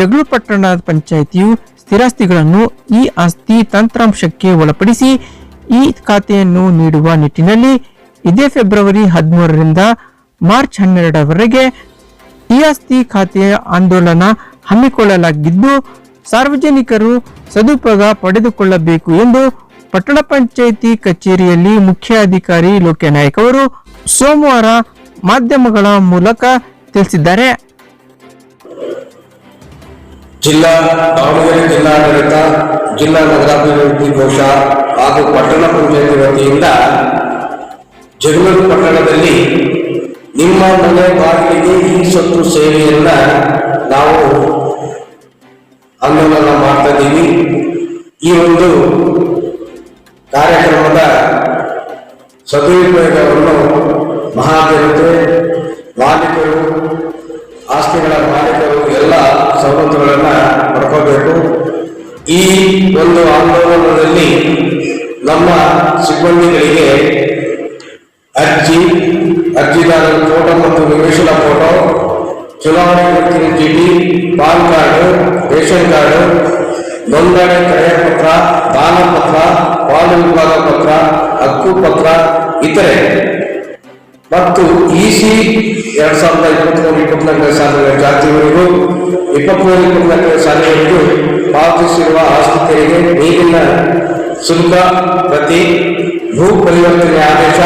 ಜಗಳೂರು ಪಟ್ಟಣ ಪಂಚಾಯಿತಿಯು ಸ್ಥಿರಾಸ್ತಿಗಳನ್ನು ಈ ಆಸ್ತಿ ತಂತ್ರಾಂಶಕ್ಕೆ ಒಳಪಡಿಸಿ ಈ ಖಾತೆಯನ್ನು ನೀಡುವ ನಿಟ್ಟಿನಲ್ಲಿ ಇದೇ ಫೆಬ್ರವರಿ ಹದಿಮೂರರಿಂದ ಮಾರ್ಚ್ ಹನ್ನೆರಡರವರೆಗೆ ಈ ಆಸ್ತಿ ಖಾತೆಯ ಆಂದೋಲನ ಹಮ್ಮಿಕೊಳ್ಳಲಾಗಿದ್ದು, ಸಾರ್ವಜನಿಕರು ಸದುಪಯೋಗ ಪಡೆದುಕೊಳ್ಳಬೇಕು ಎಂದು ಪಟ್ಟಣ ಪಂಚಾಯಿತಿ ಕಚೇರಿಯಲ್ಲಿ ಮುಖ್ಯಾಧಿಕಾರಿ ಲೋಕ್ಯನಾಯಕ್ ಅವರು ಸೋಮವಾರ ಮಾಧ್ಯಮಗಳ ಮೂಲಕ ತಿಳಿಸಿದ್ದಾರೆ. ಜಿಲ್ಲಾ ದಾವಣಗೆರೆ ಜಿಲ್ಲಾಡಳಿತ, ಜಿಲ್ಲಾ ನಗರಾಭಿವೃದ್ಧಿ ಕೋಶ ಹಾಗೂ ಪಟ್ಟಣ ಪಂಚಾಯತಿ ವತಿಯಿಂದ ಜಗಳೂರು ಪಟ್ಟಣದಲ್ಲಿ ನಿಮ್ಮ ಮನೆ ಬಾಗಿಲಿಗೆ ಈ ಸತ್ತು ಸೇವೆಯನ್ನ ನಾವು ಆಂದೋಲನ ಮಾಡ್ತಾ ಇದ್ದೀವಿ. ಈ ಒಂದು ಕಾರ್ಯಕ್ರಮದ ಸದುಪಯೋಗವನ್ನು ಮಹಾಜನತೆ ಸವಲತ್ತುಗಳನ್ನ ಪಡ್ಕೋಬೇಕು. ಈ ಒಂದು ಆಂದೋಲನದಲ್ಲಿ ನಮ್ಮ ಸಿಬ್ಬಂದಿಗಳಿಗೆ ಅರ್ಜಿ, ಅರ್ಜಿದಾರರ ಫೋಟೋ ಮತ್ತು ನಿವೇಶನ ಫೋಟೋ, ಚುನಾವಣೆ ಗುರುತಿನ ಚೀಟಿ, ಪಾನ್ ಕಾರ್ಡು, ರೇಷನ್ ಕಾರ್ಡು, ನೋಂದಣಿ ಕರೆಯ ಪತ್ರ ದಾನ ಪತ್ರ, ಪಾಲು ವಿಭಾಗ ಪತ್ರ, ಹಕ್ಕು ಪತ್ರ, ಇತರೆ. ಮತ್ತು ಇಸಿ ಎರಡ್ ಸಾವಿರದ ಇಪ್ಪತ್ಮೂರು, ಇಪ್ಪತ್ನಾಲ್ಕನೇ ಸಾಲಿನ ಜಾತಿಯವರೆಗೂ ಇಪ್ಪತ್ಮೂರು, ಇಪ್ಪತ್ನಾಲ್ಕನೇ ಸಾಲಿನವರೆಗೂ ಪಾವತಿಸಿರುವ ಆಸ್ಪತ್ರೆಗೆ ತೆರಿಗೆ ನೀರಿನ ಶುಲ್ಕ ಪ್ರತಿ ಭೂ ಪರಿವರ್ತನೆ ಆದೇಶ,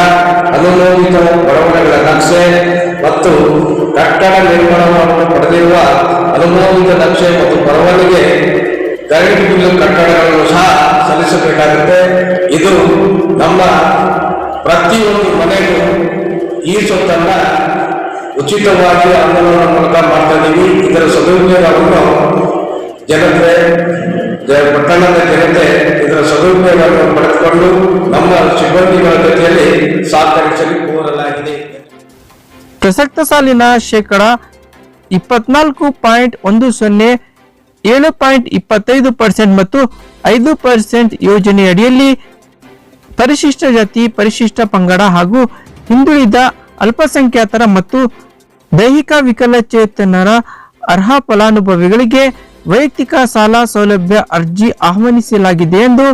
ಅನುಮೋದಿತ ಬರವಣಿಗೆಗಳ ನಕ್ಷೆ ಮತ್ತು ಕಟ್ಟಡ ನಿರ್ಮಾಣವನ್ನು ಪಡೆದಿರುವ ಅನುಮೋದಿತ ನಕ್ಷೆ ಮತ್ತು ಬರವಣಿಗೆ ಕರೆಂಟ್ ಬಿಲ್ ಕಟ್ಟಡಗಳನ್ನು ಸಹ ಸಲ್ಲಿಸಬೇಕಾಗುತ್ತೆ. ಇದು ನಮ್ಮ ಪ್ರತಿಯೊಂದು ಮನೆಗೂ ಈ ಸೊತ್ತನ್ನ ಉಚಿತವಾಗಿ ಆಂದೋಲನ ಮೂಲಕ ಮಾಡ್ತಾ ಇದ್ದೀವಿ ಇದರ ಸದುಪಯೋಗವನ್ನು ಜನತೆ ಪಟ್ಟಣದ ಜನತೆ ಇದರ ಸದುಪಯೋಗವನ್ನು ಪಡೆದುಕೊಂಡು ನಮ್ಮ ಸಿಬ್ಬಂದಿಗಳ ಜೊತೆಯಲ್ಲಿ ಸಹಕರಿಸಲು ಕೋರಲಾಗಿದೆ. ಪ್ರಸಕ್ತ ಸಾಲಿನ ಶೇಕಡ ಇಪ್ಪತ್ನಾಲ್ಕು ಪಾಯಿಂಟ್ ಒಂದು ಸೊನ್ನೆ, ಏಳು ಪಾಯಿಂಟ್ ಇಪ್ಪತ್ತೈದು ಪರ್ಸೆಂಟ್ ಮತ್ತು ಐದು ಪರ್ಸೆಂಟ್ ಯೋಜನೆಯಡಿಯಲ್ಲಿ ಪರಿಶಿಷ್ಟ ಜಾತಿ, ಪರಿಶಿಷ್ಟ ಪಂಗಡ ಹಾಗೂ ಹಿಂದುಳಿದ ಅಲ್ಪಸಂಖ್ಯಾತರ ಮತ್ತು ದೈಹಿಕ ವಿಕಲಚೇತನರ ಅರ್ಹ ಫಲಾನುಭವಿಗಳಿಗೆ ವೈಯಕ್ತಿಕ ಸಾಲ ಸೌಲಭ್ಯ ಅರ್ಜಿ ಆಹ್ವಾನಿಸಲಾಗಿದೆ ಎಂದು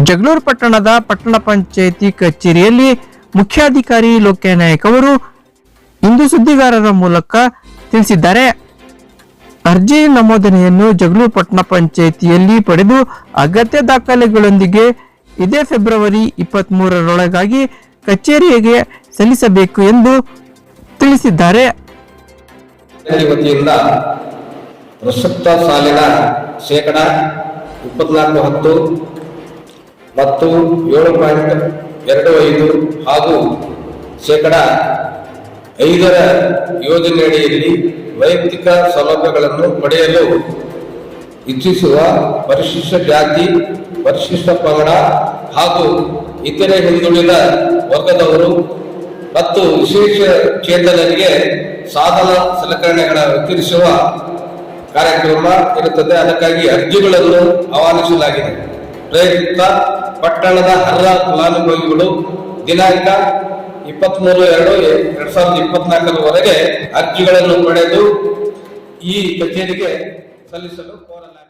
ಜಗಳೂರು ಪಟ್ಟಣದ ಪಟ್ಟಣ ಪಂಚಾಯಿತಿ ಕಚೇರಿಯಲ್ಲಿ ಮುಖ್ಯಾಧಿಕಾರಿ ಲೋಕ್ಯನಾಯಕ್ ಅವರು ಇಂದು ಸುದ್ದಿಗಾರರ ಮೂಲಕ ತಿಳಿಸಿದ್ದಾರೆ. ಅರ್ಜಿ ನಮೂದನೆಯನ್ನು ಜಗಳೂರು ಪಟ್ಟಣ ಪಂಚಾಯಿತಿಯಲ್ಲಿ ಪಡೆದು ಅಗತ್ಯ ದಾಖಲೆಗಳೊಂದಿಗೆ ಇದೇ ಫೆಬ್ರವರಿ ಇಪ್ಪತ್ತ್ ಮೂರರೊಳಗಾಗಿ ಕಚೇರಿಗೆ ಸಲ್ಲಿಸಬೇಕು ಎಂದು ತಿಳಿಸಿದ್ದಾರೆ. ವತಿಯಿಂದ ಪ್ರಸಕ್ತ ಸಾಲಿನ ಶೇಕಡ ಇಪ್ಪತ್ನಾಲ್ಕು, ಹತ್ತು ಮತ್ತು ಏಳು ಪಾಯಿಂಟ್ ಎರಡು ಐದು ಹಾಗೂ ಶೇಕಡ ಐದರ ಯೋಜನೆಯಡಿಯಲ್ಲಿ ವೈಯಕ್ತಿಕ ಸೌಲಭ್ಯಗಳನ್ನು ಪಡೆಯಲು ಇಚ್ಛಿಸುವ ಪರಿಶಿಷ್ಟ ಜಾತಿ, ಪರಿಶಿಷ್ಟ ಪಂಗಡ ಹಾಗೂ ಇತರೆ ಹಿಂದುಳಿದ ವರ್ಗದವರು ಮತ್ತು ವಿಶೇಷ ಚೇತನರಿಗೆ ಸಾಧನ ಸಲಕರಣೆಗಳ ವಿತರಿಸುವ ಕಾರ್ಯಕ್ರಮ ಇರುತ್ತದೆ. ಅದಕ್ಕಾಗಿ ಅರ್ಜಿಗಳನ್ನು ಆಹ್ವಾನಿಸಲಾಗಿದೆ. ಪ್ರಯುಕ್ತ ಪಟ್ಟಣದ ಅರ್ಹ ಫಲಾನುಭವಿಗಳು ದಿನಾಂಕ ಇಪ್ಪತ್ತ್ಮೂರು ಎರಡು ಎರಡ್ ಸಾವಿರದ ಇಪ್ಪತ್ನಾಲ್ಕರವರೆಗೆ ಅರ್ಜಿಗಳನ್ನು ಪಡೆದು ಈ ಕಚೇರಿಗೆ ಸಲ್ಲಿಸಲು ಕೋರಲಾಗಿದೆ.